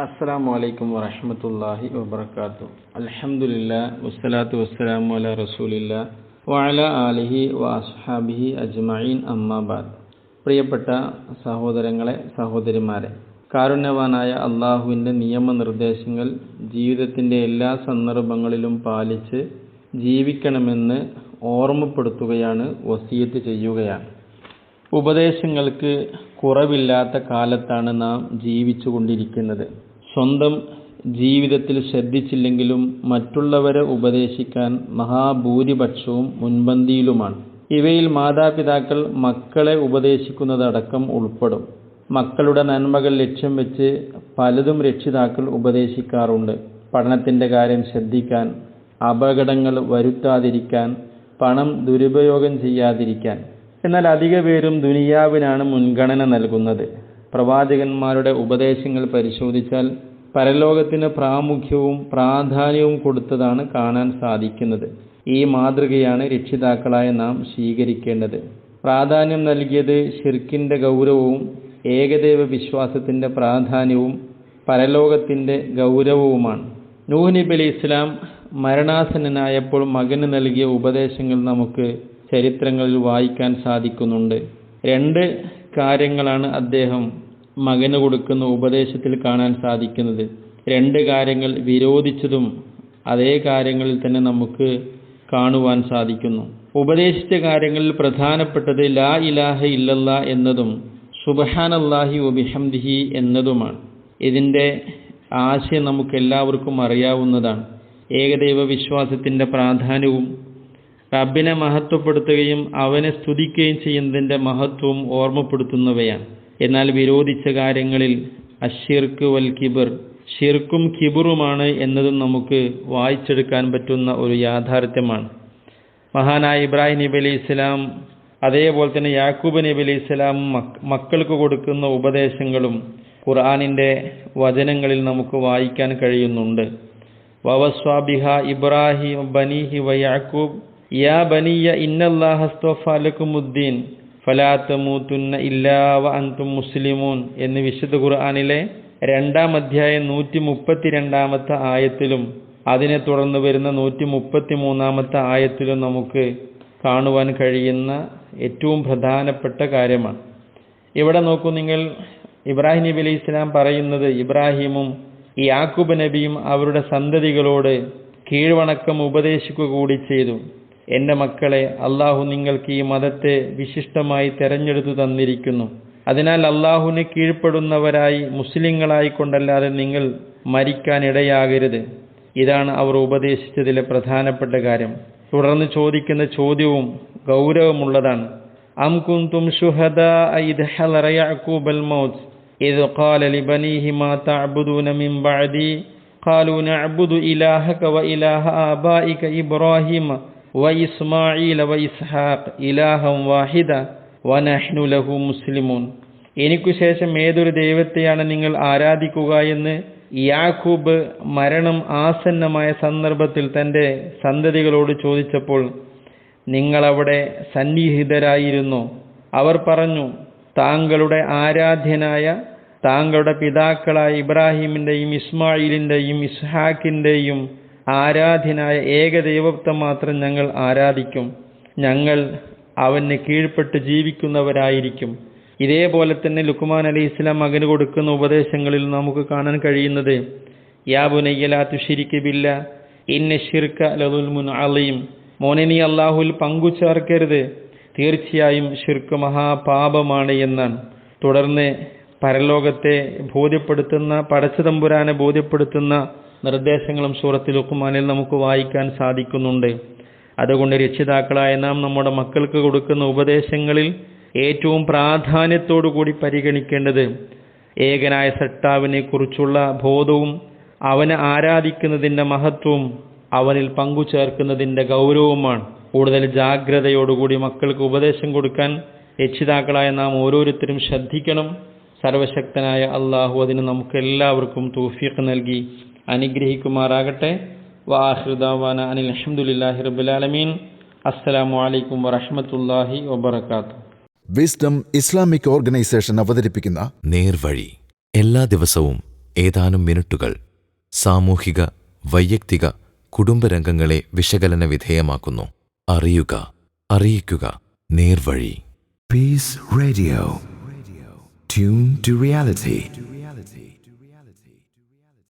അസ്സാം വലൈക്കും വറഹമത്തല്ലാഹി വബർക്കാത്തു അൽഹംദുലില്ലാ വസ്സലാത്തു വസ്സലാമു അല റസൂലില്ല വഅല ആലിഹി വഅസ്ഹാബിഹി അസ്ഹാബിഹി അജ്മഈൻ അമ്മാബാദ് പ്രിയപ്പെട്ട സഹോദരങ്ങളെ സഹോദരിമാരെ കാരുണ്യവാനായ അള്ളാഹുവിന്റെ നിയമനിർദ്ദേശങ്ങൾ ജീവിതത്തിന്റെ എല്ലാ സന്ദർഭങ്ങളിലും പാലിച്ച് ജീവിക്കണമെന്ന് ഓർമ്മപ്പെടുത്തുകയാണ് വസീയത്ത് ചെയ്യുകയാണ്. ഉപദേശങ്ങൾക്ക് കുറവില്ലാത്ത കാലത്താണ് നാം ജീവിച്ചു കൊണ്ടിരിക്കുന്നത് സ്വന്തം ജീവിതത്തിൽ ശ്രദ്ധിച്ചില്ലെങ്കിലും മറ്റുള്ളവരെ ഉപദേശിക്കാൻ മഹാഭൂരിപക്ഷവും മുൻപന്തിയിലുമാണ്. ഇവയിൽ മാതാപിതാക്കൾ മക്കളെ ഉപദേശിക്കുന്നതടക്കം ഉൾപ്പെടും. മക്കളുടെ നന്മകൾ ലക്ഷ്യം വെച്ച് പലതും രക്ഷിതാക്കൾ ഉപദേശിക്കാറുണ്ട്. പഠനത്തിന്റെ കാര്യം ശ്രദ്ധിക്കാൻ അപകടങ്ങൾ വരുത്താതിരിക്കാൻ പണം ദുരുപയോഗം ചെയ്യാതിരിക്കാൻ. എന്നാൽ അധിക പേരും ദുനിയാവിനാണ് മുൻഗണന നൽകുന്നത്. പ്രവാചകന്മാരുടെ ഉപദേശങ്ങൾ പരിശോധിച്ചാൽ പരലോകത്തിന് പ്രാമുഖ്യവും പ്രാധാന്യവും കൊടുത്തതാണ് കാണാൻ സാധിക്കുന്നത്. ഈ മാതൃകയാണ് രക്ഷിതാക്കളായ നാം സ്വീകരിക്കേണ്ടത്. പ്രാധാന്യം നൽകിയത് ഷിർക്കിന്റെ ഗൗരവവും ഏകദൈവ വിശ്വാസത്തിന്റെ പ്രാധാന്യവും പരലോകത്തിന്റെ ഗൗരവവുമാണ്. നൂഹ് അലി ഇസ്ലാം മരണാസന്നനായപ്പോൾ മകന് നൽകിയ ഉപദേശങ്ങൾ നമുക്ക് ചരിത്രങ്ങളിൽ വായിക്കാൻ സാധിക്കുന്നുണ്ട്. രണ്ട് കാര്യങ്ങളാണ് അദ്ദേഹം മകന് കൊടുക്കുന്ന ഉപദേശത്തിൽ കാണാൻ സാധിക്കുന്നത്. രണ്ട് കാര്യങ്ങൾ വിരോധിച്ചതും അതേ കാര്യങ്ങളിൽ തന്നെ നമുക്ക് കാണുവാൻ സാധിക്കുന്നു. ഉപദേശിച്ച കാര്യങ്ങളിൽ പ്രധാനപ്പെട്ടത് ലാ ഇലാഹ ഇല്ലല്ല എന്നതും സുബഹാനല്ലാഹി ഒബിഹംദിഹി എന്നതുമാണ്. ഇതിന്റെ ആശയം നമുക്ക് എല്ലാവർക്കും അറിയാവുന്നതാണ്. ഏകദൈവ വിശ്വാസത്തിന്റെ പ്രാധാന്യവും റബ്ബിനെ മഹത്വപ്പെടുത്തുകയും അവനെ സ്തുതിക്കുകയും ചെയ്യുന്നതിന്റെ മഹത്വവും ഓർമ്മപ്പെടുത്തുന്നവയാണ്. എന്നാൽ വിരോധിച്ച കാര്യങ്ങളിൽ അഷിർക്ക് വൽ കിബർ ഷിർക്കും കിബറുമാണ് എന്നതും നമുക്ക് വായിച്ചെടുക്കാൻ പറ്റുന്ന ഒരു യാഥാർത്ഥ്യമാണ്. മഹാനായ ഇബ്രാഹിം നബി അലി ഇസ്ലാം അതേപോലെ തന്നെ യാക്കൂബ് നബി അലി ഇസ്ലാം മക്കൾക്ക് കൊടുക്കുന്ന ഉപദേശങ്ങളും ഖുർആാനിന്റെ വചനങ്ങളിൽ നമുക്ക് വായിക്കാൻ കഴിയുന്നുണ്ട്. വവസ്വാബിഹ ഇബ്രാഹിം ബനീഹി വ യാക്കൂബ് യാ ബനിയ ഇന്നല്ലാഹസ്തോഫാലക്കുമുദ്ദീൻ ഫലാത്തമൂത്തുന്ന ഇല്ലാവ അന്തും മുസ്ലിമൂൻ എന്ന് വിശുദ്ധ ഖുർആാനിലെ രണ്ടാം അധ്യായം നൂറ്റി മുപ്പത്തി രണ്ടാമത്തെ ആയത്തിലും അതിനെ തുടർന്ന് വരുന്ന നൂറ്റി മുപ്പത്തി മൂന്നാമത്തെ ആയത്തിലും നമുക്ക് കാണുവാൻ കഴിയുന്ന ഏറ്റവും പ്രധാനപ്പെട്ട കാര്യമാണ്. ഇവിടെ നോക്കൂ നിങ്ങൾ ഇബ്രാഹിം നബി അലൈഹി ഇസ്ലാം പറയുന്നത് ഇബ്രാഹിമും യാക്കൂബ് നബിയും അവരുടെ സന്തതികളോട് കീഴ്വണക്കം ഉപദേശിക്കുക കൂടി ചെയ്തു. എൻ്റെ മക്കളെ അള്ളാഹു നിങ്ങൾക്ക് ഈ മതത്തെ വിശിഷ്ടമായി തെരഞ്ഞെടുത്തു തന്നിരിക്കുന്നു അതിനാൽ അള്ളാഹുവിന് കീഴ്പ്പെടുന്നവരായി മുസ്ലിങ്ങളായി കൊണ്ടല്ലാതെ നിങ്ങൾ മരിക്കാൻ ഇടയാകരുത് ഇതാണ് അവർ ഉപദേശിച്ചതിലെ പ്രധാനപ്പെട്ട കാര്യം തുടർന്ന് ചോദിക്കുന്ന ചോദ്യവും ഗൗരവമുള്ളതാണ് അം കുന്തും ഷുഹദ യഅഖൂബൽ മൗത്ത് إذ قال لبنيه ما تعبدون من بعدي قالوا نعبد إلهك وإله آبائك إبراهيم വൈസ്മായിൽ വൈസ്ഹാഖ് ഇലാഹം വാഹിദ വനഹ്നു ലഹു മുസ്ലിമൂൻ. എനിക്കു ശേഷം ഏതൊരു ദൈവത്തെയാണ് നിങ്ങൾ ആരാധിക്കുക എന്ന് യാക്കൂബ് മരണം ആസന്നമായ സന്ദർഭത്തിൽ തന്റെ സന്തതികളോട് ചോദിച്ചപ്പോൾ നിങ്ങളവിടെ സന്നിഹിതരായിരുന്നു. അവർ പറഞ്ഞു താങ്കളുടെ ആരാധ്യനായ താങ്കളുടെ പിതാക്കളായ ഇബ്രാഹിമിന്റെയും ഇസ്മായിലിന്റെയും ഇസ്ഹാക്കിന്റെയും ആരാധ്യനായ ഏകദൈവത്വം മാത്രം ഞങ്ങൾ ആരാധിക്കും. ഞങ്ങൾ അവന് കീഴ്പ്പെട്ട് ജീവിക്കുന്നവരായിരിക്കും. ഇതേപോലെ തന്നെ ലുക്മാൻ അലി ഇസ്ലാം മകന് കൊടുക്കുന്ന ഉപദേശങ്ങളിൽ നമുക്ക് കാണാൻ കഴിയുന്നത് യാബുനയ്യലാത്തു ഷിരിക്ക് ബില്ല ഇന്ന ഷിർക്ക ലതുൽമുൻ അലയും മോനെ നീ അള്ളാഹുൽ പങ്കു ചേർക്കരുത് തീർച്ചയായും ഷിർക്ക് മഹാപാപമാണ് എന്നാണ്. തുടർന്ന് പരലോകത്തെ ബോധ്യപ്പെടുത്തുന്ന പടച്ചതമ്പുരാനെ ബോധ്യപ്പെടുത്തുന്ന നിർദ്ദേശങ്ങളും സൂറത്തിൽ ഉക്കുമാനിൽ നമുക്ക് വായിക്കാൻ സാധിക്കുന്നുണ്ട്. അതുകൊണ്ട് രക്ഷിതാക്കളായ നാം നമ്മുടെ മക്കൾക്ക് കൊടുക്കുന്ന ഉപദേശങ്ങളിൽ ഏറ്റവും പ്രാധാന്യത്തോടു കൂടി പരിഗണിക്കേണ്ടത് ഏകനായ സട്ടാവിനെ കുറിച്ചുള്ള ബോധവും അവനെ ആരാധിക്കുന്നതിന്റെ മഹത്വവും അവനിൽ പങ്കു ചേർക്കുന്നതിന്റെ ഗൗരവവുമാണ്. കൂടുതൽ ജാഗ്രതയോടുകൂടി മക്കൾക്ക് ഉപദേശം കൊടുക്കാൻ രക്ഷിതാക്കളായ നാം ഓരോരുത്തരും ശ്രദ്ധിക്കണം. സർവശക്തനായ അള്ളാഹു അതിന് നമുക്ക് എല്ലാവർക്കും തൗഫീഖ് നൽകി. അനുഗ്രഹിക്കുമാറാകട്ടെ. വാഹൃദാവാന അനിൽ അഹമ്മദില്ലാഹി റബുലാലമീൻ അസ്സലാമു അലൈക്കും വറഹമത്തല്ലാഹി വബർക്കാത്തു വിസ്ഡം ഇസ്ലാമിക് ഓർഗനൈസേഷൻ അവതരിപ്പിക്കുന്ന നേർവഴി. എല്ലാ ദിവസവും ഏതാനും മിനിറ്റുകൾ സാമൂഹിക വൈയക്തിക കുടുംബരംഗങ്ങളെ വിശകലന വിധേയമാക്കുന്നു. അറിയുക അറിയിക്കുക. നേർവഴി. Peace radio tune to reality